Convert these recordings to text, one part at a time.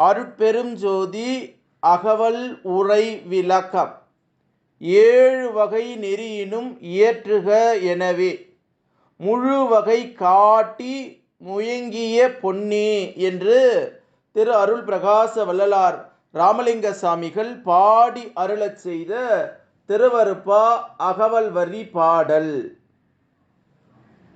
அருட்பெரும் ஜோதி அகவல் உரை விளக்கம். ஏழு வகை நெறியினும் இயற்றுக எனவே. முழு வகை காட்டி முயங்கிய பொன்னே என்று திரு அருள் பிரகாச வள்ளலார் ராமலிங்க சாமிகள் பாடி அருளச் செய்த திருவருப்பா அகவல் வரி பாடல்.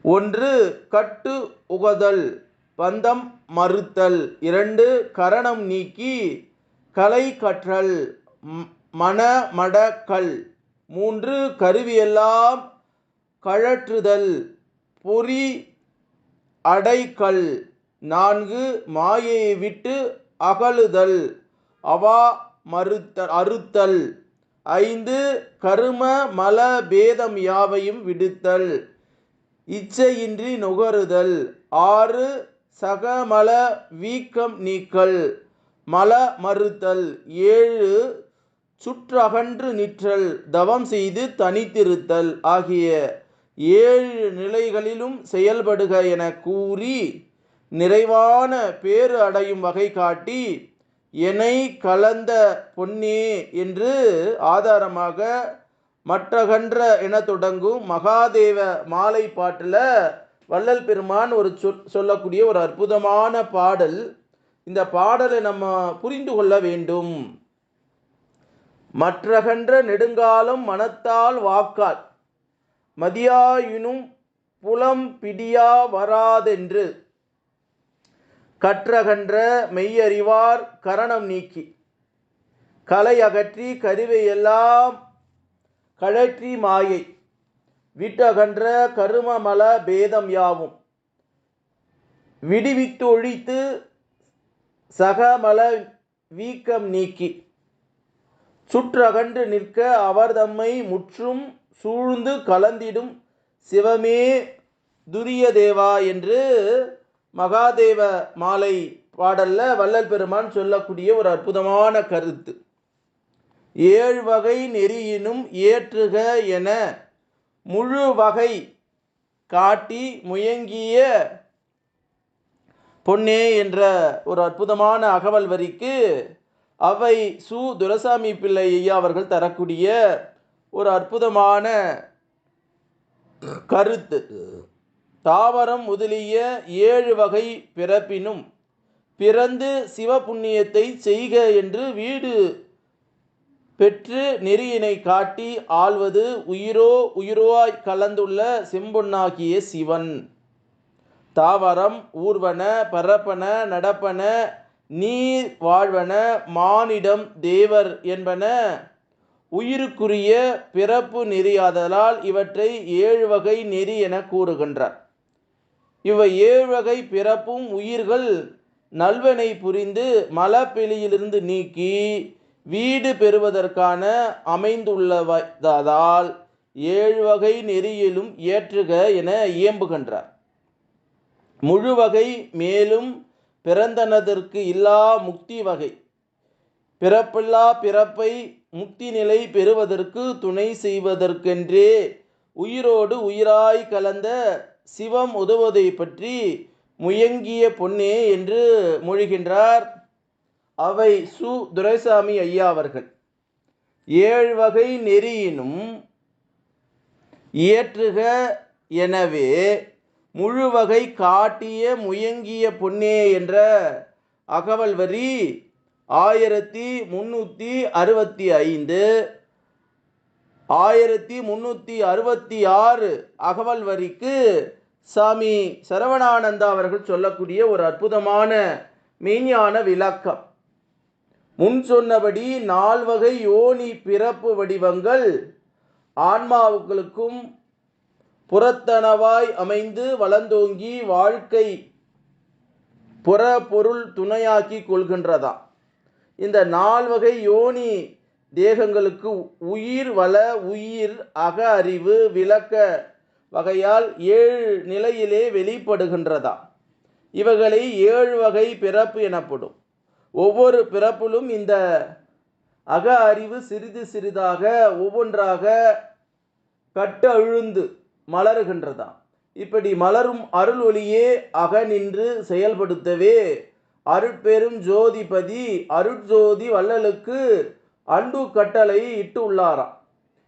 ஒன்று கட்டு உகதல். பந்தம் மறுத்தல். இரண்டு கரணம் நீக்கி கலை கற்றல் மன மணமடக்கல் மூன்று கருவியெல்லாம் கழற்றுதல் பொறி அடைக்கல். நான்கு மாயையை விட்டு அகலுதல் அவா மறுத்த அறுத்தல். ஐந்து கரும மல பேதம் யாவையும் விடுத்தல் இச்சையின்றி நுகருதல். ஆறு சகமல வீக்கம் நீக்கல் மல மறுத்தல் ஏழு சுற்றகன்று நிற்றல் தவம் செய்து தனித்திருத்தல் ஆகிய ஏழு நிலைகளிலும் செயல்படுக என கூறி நிறைவான பேறு அடையும் வகை காட்டி என்னை கலந்த பொன்னே என்று ஆதாரமாக மற்றகன்ற என தொடங்கும் மகாதேவ மாலை பாட்டில் வள்ளல் பெருமான் ஒரு சொல் சொல்லக்கூடிய ஒரு அற்புதமான பாடல். இந்த பாடலை நம்ம புரிந்து கொள்ள வேண்டும். மற்றகன்ற நெடுங்காலம் மனத்தால் வாக்கால் மதியாயினும் புலம் பிடியா வராதென்று கற்றகன்ற மெய்யறிவார் கரணம் நீக்கி கலை அகற்றி கருவையெல்லாம் கழற்றி மாயை விட்டகன்ற கருமமல பேதம் யாவும். விடுவித்து ஒழித்து சகமல வீக்கம் நீக்கி. சுற்றகன்று நிற்க அவர் தம்மை முற்றும் சூழ்ந்து கலந்திடும் சிவமே துரிய தேவா என்று மகாதேவ மாலை பாடல்ல வள்ளல் பெருமான் சொல்லக்கூடிய ஒரு அற்புதமான கருத்து. ஏழு வகை நெறியினும் ஏற்றுக என முழு வகை காட்டி முயங்கிய பொன்னே என்ற ஒரு அற்புதமான அகவல் வரிக்கு அவை சு. துரசாமி பிள்ளை ஐயா அவர்கள் தரக்கூடிய ஒரு அற்புதமான கருத்து. தாவரம் முதலிய ஏழு வகை பிறப்பினும் பிறந்து சிவ புண்ணியத்தை செய்க என்று வீடு பெற்று நெறியினை காட்டி ஆள்வது உயிரோ உயிரோய் கலந்துள்ள செம்பொன்னாகிய சிவன். தாவரம் ஊர்வன பரப்பன நடப்பன நீர் வாழ்வன மானிடம் தேவர் என்பன உயிருக்குரிய பிறப்பு நெறியாதலால் இவற்றை ஏழு வகை நெறி என கூறுகின்றார். இவை ஏழு வகை பிறப்பும் உயிர்கள் நல்வனை புரிந்து மலப்பெளியிலிருந்து நீக்கி வீடு பெறுவதற்கான அமைந்துள்ளதால் ஏழு வகை நெறியிலும் ஏற்றுக என இயம்புகின்றார். முழு வகை மேலும் பிறந்தனதற்கு இல்லா முக்தி வகை. பிறப்பில்லா பிறப்பை முக்தி நிலை பெறுவதற்கு துணை செய்வதற்கென்றே உயிரோடு உயிராய் கலந்த சிவம் உதவுவதை பற்றி முயங்கிய பொன்னே என்று மொழிகின்றார். அவை சு துரைசாமி ஐயா அவர்கள். ஏழு வகை நெறியினும் இயற்றுக எனவே முழு வகை காட்டிய முயங்கிய பொன்னே என்ற அகவல் வரி ஆயிரத்தி முன்னூற்றி அறுபத்தி ஐந்து ஆயிரத்தி முன்னூற்றி அறுபத்தி ஆறு அகவல் வரிக்கு சாமி சரவணானந்தா அவர்கள் சொல்லக்கூடிய ஒரு அற்புதமான மெய்ஞான விளக்கம். முன் சொன்னபடி நால்வகை யோனி பிறப்பு வடிவங்கள் ஆன்மாவுகளுக்கும் புறத்தனவாய் அமைந்து வளர்ந்தோங்கி வாழ்க்கை புற பொருள் துணையாக்கி கொள்கின்றதா. இந்த நால்வகை யோனி தேகங்களுக்கு உயிர் வள உயிர் அக அறிவு விளக்க வகையால் ஏழு நிலையிலே வெளிப்படுகின்றதா. இவைகளை ஏழு வகை பிறப்பு எனப்படும். ஒவ்வொரு பிறப்பிலும் இந்த அக அறிவு சிறிது சிறிதாக ஒவ்வொன்றாக கட்டழுந்து மலருகின்றதாம் இப்படி மலரும் அருள் ஒளியே அக நின்று செயல்படுத்தவே. அருட்பெரும் ஜோதிபதி அருட்ஜோதி வள்ளலுக்கு அன்பு கட்டளை இட்டு உள்ளாராம்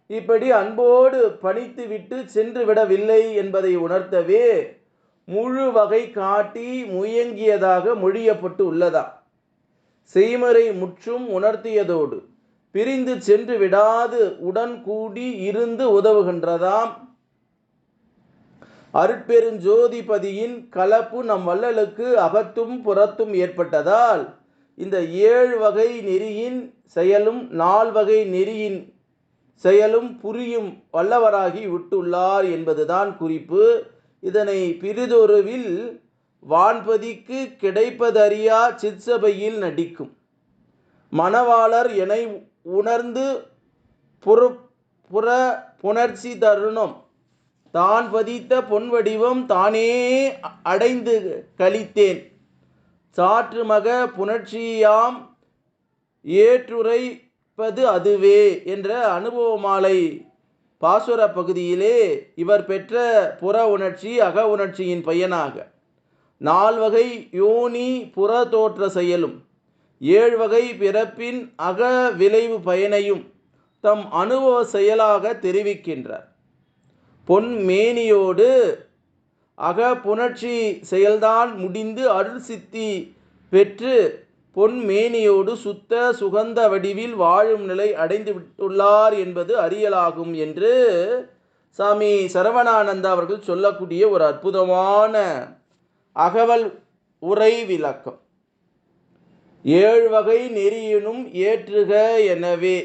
இப்படி அன்போடு பணித்து விட்டு சென்று விடவில்லை என்பதை உணர்த்தவே முழு வகை காட்டி முயங்கியதாக மொழியப்பட்டு உள்ளதாம் செய்மறை முற்றும் உணர்த்தியதோடு பிரிந்து சென்று விடாது உடன் கூடி இருந்து உதவுகின்றதாம். அருட்பெருஞ்சோதிபதியின் கலப்பு நம் வள்ளலுக்கு அகத்தும் புறத்தும் ஏற்பட்டதால் இந்த ஏழு வகை நெறியின் செயலும் நால் வகை நெறியின் செயலும் புரியும் வல்லவராகி விட்டுள்ளார் என்பதுதான் குறிப்பு. இதனை பிரிதொருவில் வான்பதிக்கு கிடைப்பதறியா சிற்சபையில் நடிக்கும். மணவாளர் என உணர்ந்து புற புற புணர்ச்சி தருணம். தான் பதித்த பொன் வடிவம் தானே அடைந்து கழித்தேன். சாற்று மக புணர்ச்சியாம் ஏற்றுரைப்பது அதுவே என்ற அனுபவ மாலை பாசுர பகுதியிலே இவர் பெற்ற புற உணர்ச்சி அக உணர்ச்சியின் பயனாக. நால்வகை யோனி புற தோற்ற செயலும் ஏழு வகை பிறப்பின் அக விளைவு பயனையும் தம் அனுபவ செயலாக தெரிவிக்கின்றார். பொன் மேனியோடு அக புணர்ச்சி செயல்தான் முடிந்து அருள் சித்தி பெற்று பொன் மேனியோடு சுத்த சுகந்த வடிவில் வாழும் நிலை அடைந்து விட்டுள்ளார் என்பது அறியலாகும் என்று சாமி சரவணானந்தா அவர்கள் சொல்லக்கூடிய ஒரு அற்புதமான அகவல் உரை விளக்கம். ஏழு வகை நெறியினும் ஏற்றுக எனவே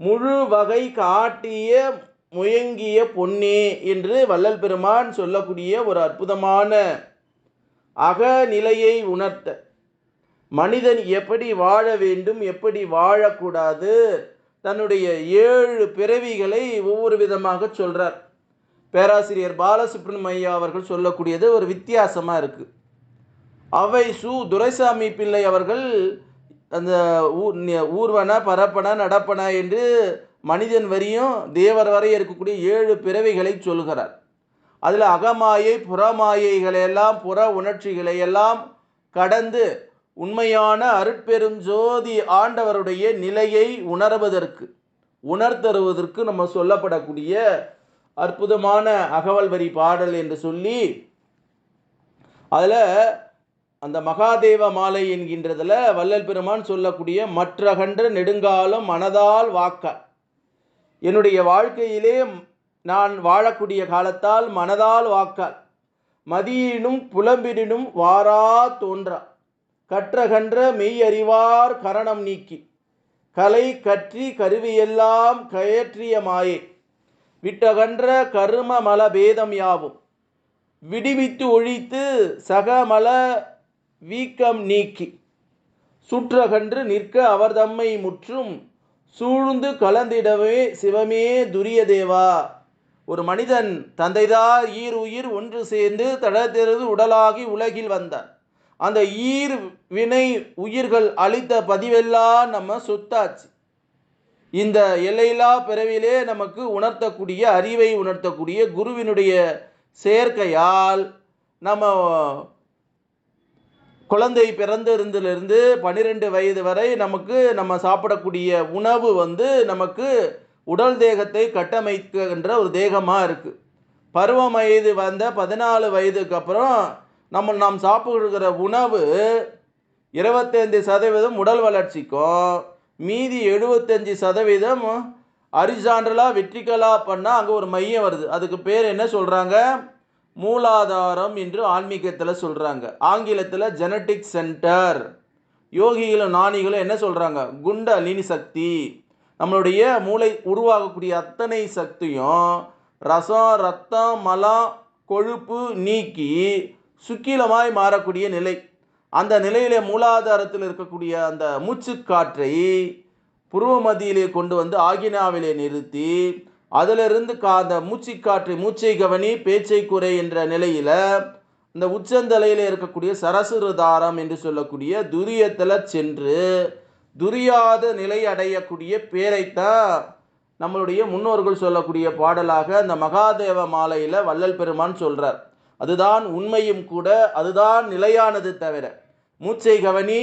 முழு வகை காட்டிய முயங்கிய பொன்னே என்று வள்ளல் பெருமான் சொல்லக்கூடிய ஒரு அற்புதமான அகநிலையை உணர்த்த மனிதன் எப்படி வாழ வேண்டும் எப்படி வாழக்கூடாது தன்னுடைய ஏழு பிறவிகளை ஒவ்வொரு விதமாக சொல்றார். பேராசிரியர் பாலசுப்ரமணியா அவர்கள் சொல்லக்கூடியது ஒரு வித்தியாசமாக இருக்குது அவை சு துரைசாமி பிள்ளை அவர்கள் அந்த ஊர் ஊர்வன பரப்பன நடப்பன என்று மனிதன் வரையும் தேவர் வரை இருக்கக்கூடிய ஏழு பிறவிகளை சொல்கிறார் அதில் அகமாயை புறமாயைகளையெல்லாம் புற உணர்ச்சிகளை எல்லாம் கடந்து உண்மையான அருட்பெரும் ஜோதி ஆண்டவருடைய நிலையை உணர்வதற்கு உணர்த்தருவதற்கு நம்ம சொல்லப்படக்கூடிய அற்புதமான அகவல் வரி பாடல் என்று சொல்லி அதில் அந்த மகாதேவ மாலை என்கின்றதில் வள்ளல் பெருமான் சொல்லக்கூடிய மற்றகன்ற நெடுங்காலம் மனதால் வாக்க. என்னுடைய வாழ்க்கையிலே நான் வாழக்கூடிய காலத்தால் மனதால் வாக்கால் மதியினும் புலம்பிடினும் வாரா தோன்றா. கற்றகன்ற மெய் அறிவார் கரணம் நீக்கி. கலை கற்றி கருவியெல்லாம் கயற்றிய மாயே. விட்டகன்ற கரும மல பேதம் யாவும். விடுவித்து ஒழித்து சகமல வீக்கம் நீக்கி. சுற்றகன்று நிற்க அவர் தம்மை முற்றும் சூழ்ந்து கலந்திடவே சிவமே துரிய தேவா ஒரு மனிதன் தந்தைதார் ஈர் உயிர் ஒன்று சேர்ந்து தடத்திறது உடலாகி உலகில் வந்தார். அந்த ஈர் வினை உயிர்கள் அளித்த பதிவெல்லாம் நம்ம சொத்தாச்சு. இந்த எல்லையில்லா பிறவிலே நமக்கு உணர்த்தக்கூடிய அறிவை உணர்த்தக்கூடிய குருவினுடைய சேர்க்கையால் நம்ம குழந்தை பிறந்திருந்திலிருந்து பன்னிரெண்டு வயது வரை நமக்கு நம்ம சாப்பிடக்கூடிய உணவு வந்து நமக்கு உடல் தேகத்தை கட்டமைக்கின்ற ஒரு தேகமாக இருக்குது பருவம் வயது வந்த பதினாலு வயதுக்கு அப்புறம் நம்ம நாம் சாப்பிடுகிற உணவு இருபத்தைந்து சதவீதம் உடல் வளர்ச்சிக்கும் மீதி எழுபத்தஞ்சி சதவீதம் அரிசாண்டலாக வெற்றிக்கலாக பண்ணால் அங்கே ஒரு மையம் வருது. அதுக்கு பேர் என்ன சொல்கிறாங்க மூலாதாரம் என்று ஆன்மீகத்தில் சொல்கிறாங்க ஆங்கிலத்தில் ஜெனட்டிக் சென்டர் யோகிகளும் நாணிகளும் என்ன சொல்கிறாங்க குண்டலினி சக்தி. நம்மளுடைய மூளை உருவாகக்கூடிய அத்தனை சக்தியும் ரசம் ரத்தம் மலம் கொழுப்பு நீக்கி சுக்கிலமாய் மாறக்கூடிய நிலை. அந்த நிலையிலே மூலாதாரத்தில் இருக்கக்கூடிய அந்த மூச்சுக்காற்றை புருவமதியிலே கொண்டு வந்து ஆகினாவிலே நிறுத்தி அதிலிருந்து கா அந்த மூச்சுக்காற்றை மூச்சை கவனி பேச்சை குறை என்ற நிலையில் இந்த உச்சந்தலையில் இருக்கக்கூடிய சரசுருதாரம் என்று சொல்லக்கூடிய துரியத்தில் சென்று துரியாத நிலை அடையக்கூடிய பேரைத்தான் நம்மளுடைய முன்னோர்கள் சொல்லக்கூடிய பாடலாக அந்த மகாதேவ மாலையில் வள்ளல் பெருமான் சொல்கிறார் அதுதான் உண்மையும் கூட அதுதான் நிலையானது தவிர. மூச்சை கவனி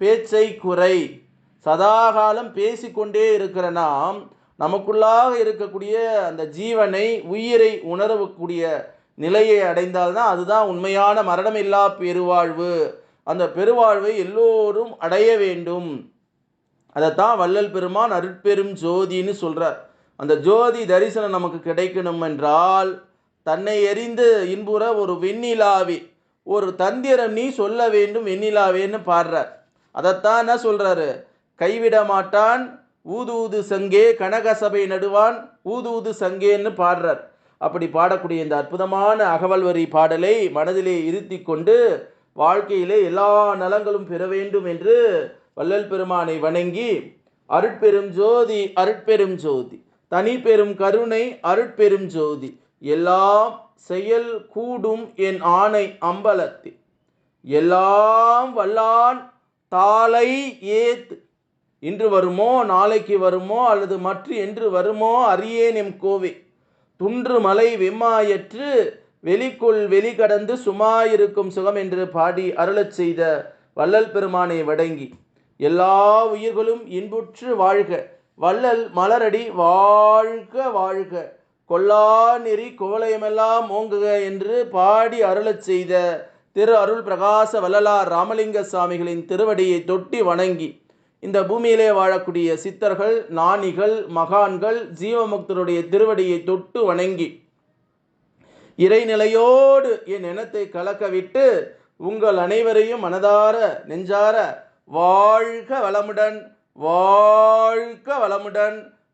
பேச்சை குறை. சதாகாலம் பேசிக்கொண்டே இருக்கிற நாம் நமக்குள்ளாக இருக்கக்கூடிய அந்த ஜீவனை உயிரை உணரக்கூடிய நிலையை அடைந்தால்தான் அதுதான் உண்மையான மரணமில்லா பெருவாழ்வு. அந்த பெருவாழ்வை எல்லோரும் அடைய வேண்டும். அதைத்தான் வள்ளல் பெருமான் அருட்பெரும் ஜோதின்னு சொல்கிறார் அந்த ஜோதி தரிசனம் நமக்கு கிடைக்கணும் என்றால் தன்னை எறிந்து இன்புற ஒரு வெண்ணிலாவி ஒரு தந்திரம் நீ சொல்ல வேண்டும் வெண்ணிலாவேன்னு பாடுறார். அதைத்தான் என்ன சொல்றாரு? கைவிட மாட்டான் ஊது ஊது சங்கே கனகசபை நடுவான் ஊது ஊது சங்கேன்னு பாடுறார். அப்படி பாடக்கூடிய இந்த அற்புதமான அகவல் வரி பாடலை மனதிலே இருத்தி கொண்டு வாழ்க்கையிலே எல்லா நலங்களும் பெற வேண்டும் என்று வள்ளல் பெருமானை வணங்கி அருட்பெரும் ஜோதி அருட்பெரும் ஜோதி தனி பெரும் கருணை அருட்பெரும் ஜோதி எல்லாம் செயல் கூடும் என் ஆணை அம்பலத்தில். எல்லாம் வல்லான் தாளை ஏத்து. இன்று வருமோ நாளைக்கு வருமோ அல்லது மற்ற என்று வருமோ அறியேன் எம் கோவை. துன்று மலை வெம்மாயற்று வெளிக்குள் வெளி கடந்து சுமாயிருக்கும் சுகம் என்று பாடி அருளச் செய்த வள்ளல் பெருமானை வடங்கி எல்லா உயிர்களும் இன்புற்று வாழ்க. வள்ளல் மலரடி வாழ்க வாழ்க. கொல்லா நெறி கோலயமெல்லாம் ஓங்குக என்று பாடி அருளச் செய்த திரு அருள் பிரகாச வள்ளலார் ராமலிங்க சாமிகளின் திருவடியை தொட்டி வணங்கி இந்த பூமியிலே வாழக்கூடிய சித்தர்கள் நாணிகள் மகான்கள் ஜீவமுக்தருடைய திருவடியை தொட்டு வணங்கி இறைநிலையோடு என் இனத்தை கலக்கவிட்டு உங்கள் அனைவரையும் மனதார நெஞ்சார வாழ்க வளமுடன் வாழ்க வளமுடன்.